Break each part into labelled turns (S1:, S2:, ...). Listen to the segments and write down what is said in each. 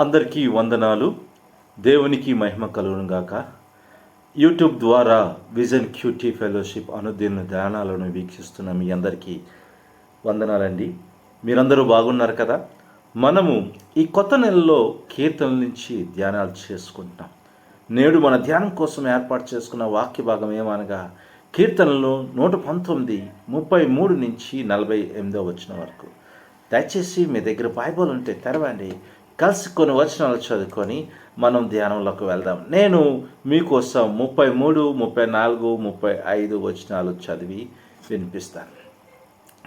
S1: అందరికీ వందనాలు. దేవునికి మహిమ కలుగునుగాక యూట్యూబ్ ద్వారా విజన్ క్యూటీ ఫెలోషిప్ అనుదిన ధ్యానాలను వీక్షిస్తున్న మీ అందరికీ వందనాలండి. మీరందరూ బాగున్నారు కదా? మనము ఈ కొత్త నెలలో కీర్తనల నుంచి ధ్యానాలు చేసుకుంటున్నాం. నేడు మన ధ్యానం కోసం ఏర్పాటు చేసుకున్న వాక్య భాగం ఏమనగా కీర్తనలు నూట పంతొమ్మిది ముప్పై మూడు నుంచి నలభై ఎనిమిదో వచ్చిన వరకు. దయచేసి మీ దగ్గర బైబుల్ ఉంటే తెరవండి. కలిసి కొన్ని వచనాలు చదువుకొని మనం ధ్యానంలోకి వెళ్దాం. నేను మీకోసం ముప్పై మూడు ముప్పై నాలుగు ముప్పై ఐదు వచనాలు చదివి వినిపిస్తాను.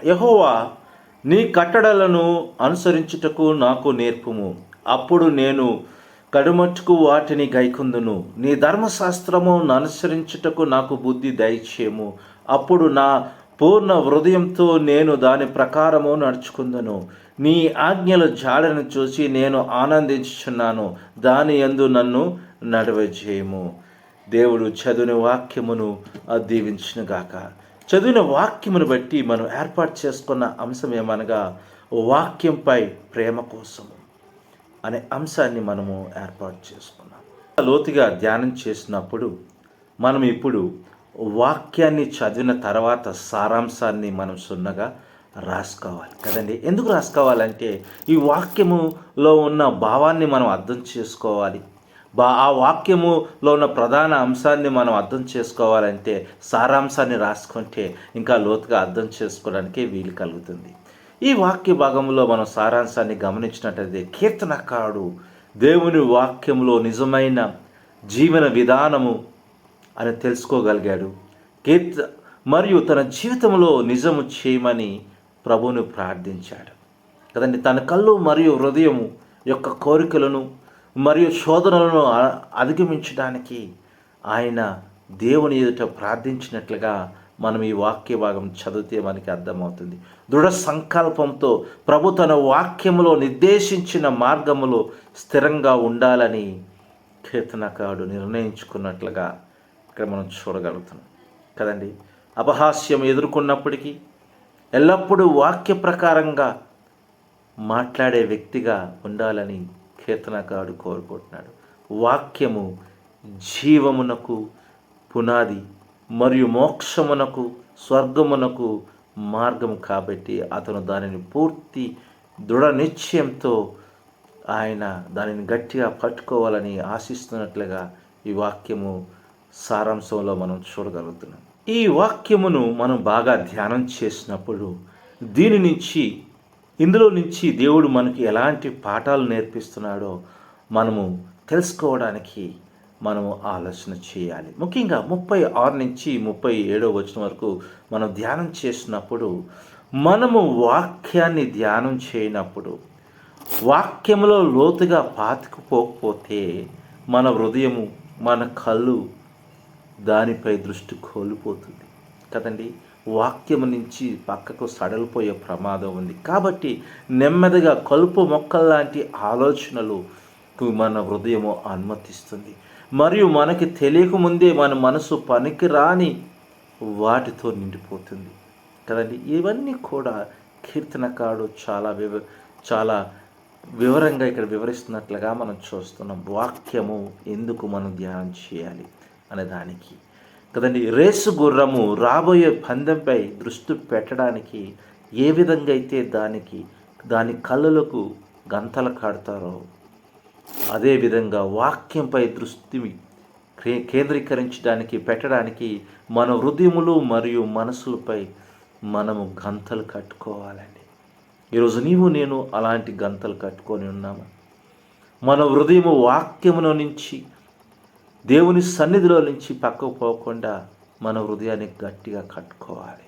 S1: యహోవా నీ కట్టడలను అనుసరించుటకు నాకు నేర్పుము. అప్పుడు నేను కడుమట్టుకు వాటిని గైకుందును. నీ ధర్మశాస్త్రమును అనుసరించుటకు నాకు బుద్ధి దయచేయము. అప్పుడు నా పూర్ణ హృదయంతో నేను దాని ప్రకారము నడుచుకుందను. నీ ఆజ్ఞల జాడను చూసి నేను ఆనందించుచున్నాను. దాని ఎందు నన్ను నడవజేయము. దేవుడు చదువుని వాక్యమును దీవించునుగాక చదివిన వాక్యమును బట్టి మనం ఏర్పాటు చేసుకున్న అంశం ఏమనగా వాక్యంపై ప్రేమ కోసము అనే అంశాన్ని మనము ఏర్పాటు చేసుకున్నాం. లోతుగా ధ్యానం చేసినప్పుడు మనం ఇప్పుడు వాక్యాన్ని చదివిన తర్వాత సారాంశాన్ని మనం సున్నగా రాసుకోవాలి. కదండి? ఎందుకు రాసుకోవాలంటే ఈ వాక్యములో ఉన్న భావాన్ని మనం అర్థం చేసుకోవాలి. బా ఆ వాక్యములో ఉన్న ప్రధాన అంశాన్ని మనం అర్థం చేసుకోవాలంటే సారాంశాన్ని రాసుకుంటే ఇంకా లోతుగా అర్థం చేసుకోవడానికి వీలు కలుగుతుంది. ఈ వాక్య భాగంలో మనం సారాంశాన్ని గమనించినట్లయితే కీర్తనకారుడు దేవుని వాక్యంలో నిజమైన జీవన విధానము అని తెలుసుకోగలిగాడు. కీర్త మరియు తన జీవితంలో నిజము చేయమని ప్రభువును ప్రార్థించాడు. కదండి తన కళ్ళు మరియు హృదయము యొక్క కోరికలను మరియు శోధనలను అధిగమించడానికి ఆయన దేవుని ఎదుట ప్రార్థించినట్లుగా మనం ఈ వాక్య భాగం చదివితే మనకి అర్థమవుతుంది. దృఢ సంకల్పంతో ప్రభు తన వాక్యములో నిర్దేశించిన మార్గములో స్థిరంగా ఉండాలని కీర్తనకారుడు నిర్ణయించుకున్నట్లుగా ఇక్కడ మనం చూడగలుగుతున్నాం కదండి? అపహాస్యం ఎదుర్కొన్నప్పటికీ ఎల్లప్పుడూ వాక్య ప్రకారంగా మాట్లాడే వ్యక్తిగా ఉండాలని కీర్తనకారుడు కోరుకుంటున్నాడు. వాక్యము జీవమునకు పునాది మరియు మోక్షమునకు స్వర్గమునకు మార్గం కాబట్టి అతను దానిని పూర్తి దృఢ నిశ్చయంతో ఆయన దానిని గట్టిగా పట్టుకోవాలని ఆశిస్తున్నట్లుగా ఈ వాక్యము సారాంశంలో మనం చూడగలుగుతున్నాం. ఈ వాక్యమును మనం బాగా ధ్యానం చేసినప్పుడు దీని నుంచి ఇందులో నుంచి దేవుడు మనకి ఎలాంటి పాఠాలు నేర్పిస్తున్నాడో మనము తెలుసుకోవడానికి మనము ఆలోచన చేయాలి. ముఖ్యంగా ముప్పై ఆరు నుంచి ముప్పై ఏడో వచ్చిన వరకు మనం ధ్యానం చేసినప్పుడు మనము వాక్యాన్ని ధ్యానం చేయనప్పుడు వాక్యంలో లోతుగా పాతుకుపోకపోతే మన హృదయము మన కళ్ళు దానిపై దృష్టి కోల్పోతుంది. కదండి? వాక్యం నుంచి పక్కకు సడలిపోయే ప్రమాదం ఉంది. కాబట్టి నెమ్మదిగా కలుపు మొక్కల్లాంటి ఆలోచనలు మన హృదయము అనుమతిస్తుంది. మరియు మనకి తెలియకముందే మన మనసు పనికిరాని వాటితో నిండిపోతుంది. కదండి? ఇవన్నీ కూడా కీర్తనకాడు చాలా వివ చాలా వివరంగా ఇక్కడ వివరిస్తున్నట్లుగా మనం చూస్తున్నాం. వాక్యము ఎందుకు మనం ధ్యానం చేయాలి? అనే దానికి. కదండి రేసు గుర్రము రాబోయే పందెంపై దృష్టి పెట్టడానికి ఏ విధంగా అయితే దానికి దాని కళ్ళలకు గంతలు కడతారో అదేవిధంగా వాక్యంపై దృష్టి కే- కేంద్రీకరించడానికి పెట్టడానికి మన హృదయములు మరియు మనసులపై మనము గంతలు కట్టుకోవాలండి. ఈరోజు నీవు నేను అలాంటి గంతలు కట్టుకొని ఉన్నాము? మన హృదయము వాక్యములో నుంచి దేవుని సన్నిధిలో నుంచి పక్కకు పోకుండా మన హృదయాన్ని గట్టిగా కట్టుకోవాలి.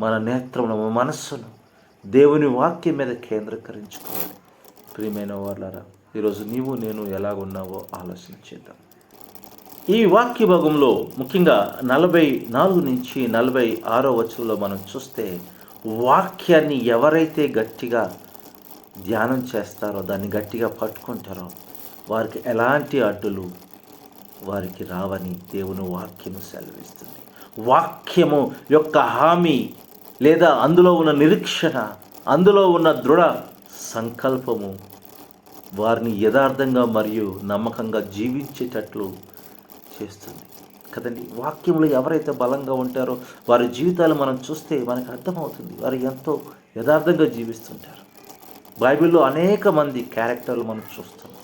S1: మన నేత్రమును మన మనస్సును దేవుని వాక్యం మీద కేంద్రీకరించుకోవాలి. ప్రియమైన వాళ్ళరా ఈరోజు నీవు నేను ఎలాగున్నావో ఆలోచన చేద్దాం. ఈ వాక్య భాగంలో ముఖ్యంగా నలభై నాలుగు నుంచి నలభై ఆరో వచనంలో మనం చూస్తే వాక్యాన్ని ఎవరైతే గట్టిగా ధ్యానం చేస్తారో దాన్ని గట్టిగా పట్టుకుంటారో వారికి ఎలాంటి అడ్డులు వారికి రావని దేవుని వాక్యము సెలవిస్తుంది. వాక్యము యొక్క హామీ లేదా అందులో ఉన్న నిరీక్షణ అందులో ఉన్న దృఢ సంకల్పము వారిని యథార్థంగా మరియు నమ్మకంగా జీవించేటట్లు చేస్తుంది. కదండి వాక్యంలో ఎవరైతే బలంగా ఉంటారో వారి జీవితాలు మనం చూస్తే మనకు అర్థమవుతుంది. వారు ఎంతో యథార్థంగా జీవిస్తుంటారు. బైబిల్లో అనేక మంది క్యారెక్టర్లు మనం చూస్తున్నాం.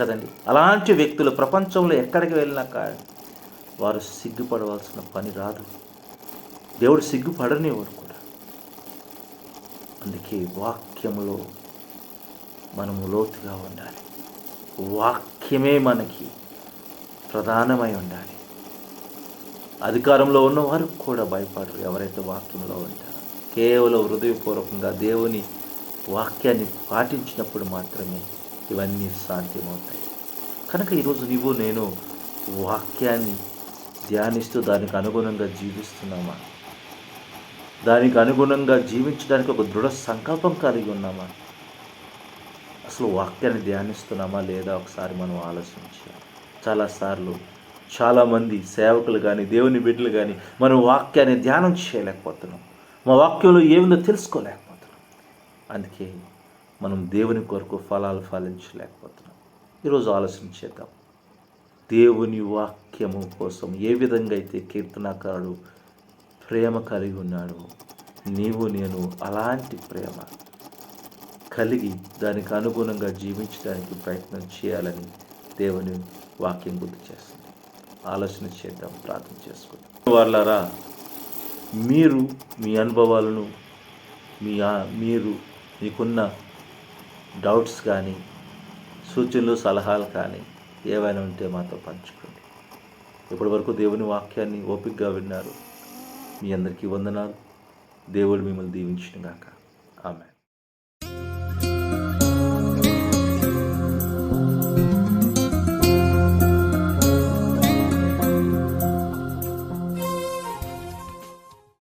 S1: కదండి. అలాంటి వ్యక్తులు ప్రపంచంలో ఎక్కడికి వెళ్ళినాక వారు సిగ్గుపడవలసిన పని రాదు. దేవుడు సిగ్గుపడనివాడు కూడా. అందుకే వాక్యములో మనము లోతుగా ఉండాలి. వాక్యమే మనకి ప్రధానమై ఉండాలి. అధికారంలో ఉన్నవారు కూడా భయపడరు ఎవరైతే వాక్యంలో ఉంటారో. కేవలం హృదయపూర్వకంగా దేవుని వాక్యాన్ని పాటించినప్పుడు మాత్రమే ఇవన్నీ సాధ్యమవుతాయి. కనుక ఈరోజు నీవు నేను వాక్యాన్ని ధ్యానిస్తూ దానికి అనుగుణంగా జీవిస్తున్నామా? దానికి అనుగుణంగా జీవించడానికి ఒక దృఢ సంకల్పం కలిగి ఉన్నామా? అసలు వాక్యాన్ని ధ్యానిస్తున్నామా లేదా ఒకసారి మనం ఆలోచించాలి చాలాసార్లు చాలామంది సేవకులు కానీ దేవుని బిడ్డలు కానీ మనం వాక్యాన్ని ధ్యానం చేయలేకపోతున్నాం. మా వాక్యంలో ఏముందో తెలుసుకోలేకపోతున్నాం. అందుకే మనం దేవుని కొరకు ఫలాలు ఫలించలేకపోతున్నాం. ఈరోజు ఆలోచన చేద్దాం. దేవుని వాక్యము కోసం ఏ విధంగా అయితే కీర్తనాకారుడు ప్రేమ కలిగి ఉన్నాడు నీవు నేను అలాంటి ప్రేమ కలిగి దానికి అనుగుణంగా జీవించడానికి ప్రయత్నం చేయాలని దేవుని వాక్యం గుర్తు చేస్తుంది. ఆలోచన చేద్దాం ప్రార్థన చేసుకుందాం. వాళ్ళారా మీరు మీ అనుభవాలను మీ మీరు మీకున్న డౌట్స్ కానీ సూచనలు సలహాలు కానీ ఏవైనా ఉంటే మాతో పంచుకోండి. ఇప్పటి వరకు దేవుని వాక్యాన్ని ఓపికగా విన్నారు. మీ అందరికీ వందనాలు. దేవుడు మిమ్మల్ని దీవించినగాక ఆమె